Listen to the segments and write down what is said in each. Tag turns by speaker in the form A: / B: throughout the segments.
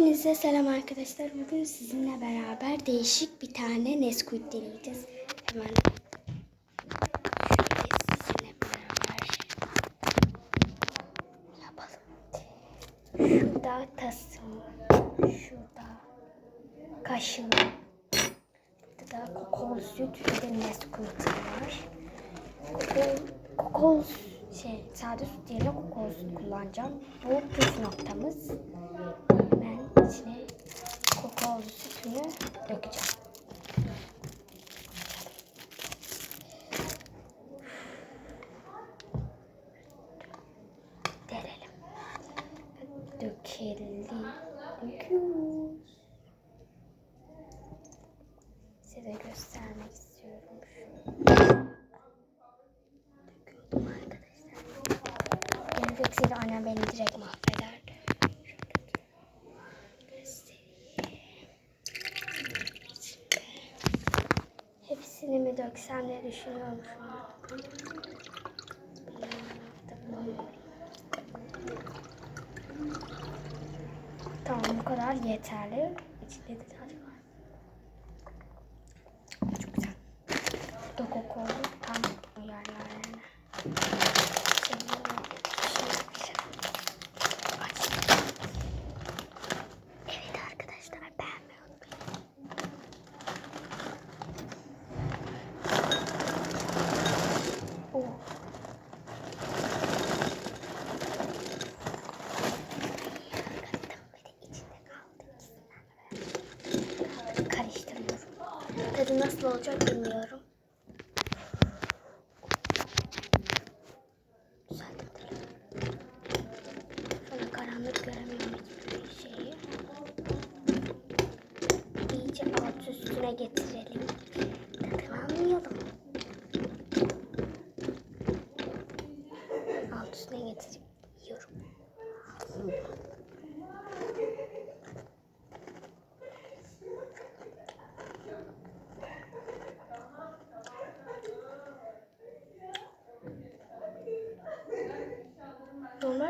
A: Hepinize selam arkadaşlar. Bugün sizinle beraber değişik bir tane Nesquik deneyeceğiz. Hemen sizinle beraber yapalım. Şurada tasım, şurada kaşığım, burada da kokol süt de Nesquik var. Kokol, kokol şey sade süt yerine kokol süt kullanacağım. Bu püf noktamız. Ben içine kokol sütünü dökeceğim. Derelim. Dökelim. Döküyoruz. Size göstermek istiyorum. Döküyordum arkadaşlar. Benim dökseydi annem beni direkt mahvederdi. Göstereyim. İçinde. Hepsini mi döksem diye düşünüyorum şu an. Tamam bu kadar yeterli. İçinde de tadı var. Çok güzel. Bu da koku oldu. Tam uyarlarına. Şimdi şöyle yapacağım. Açtım. Evet arkadaşlar beğenmeyi unutmayın. Oh. Karıştırıyorum. Tadı nasıl olacak bilmiyorum. Şöyle karanlık göremiyorum hiçbir şeyi. İyice alt üstüne getirelim. Tadını anlayalım. Alt üstüne getirip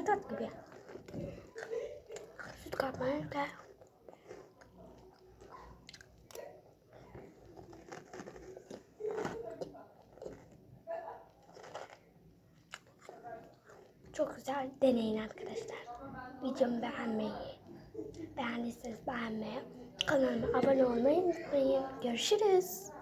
A: Tat gibi. Süt katmaya güzel. Çok güzel deneyin arkadaşlar. Videomu beğenmeyi, beğendiyseniz beğenmeyi, kanalıma abone olmayı unutmayın. Görüşürüz.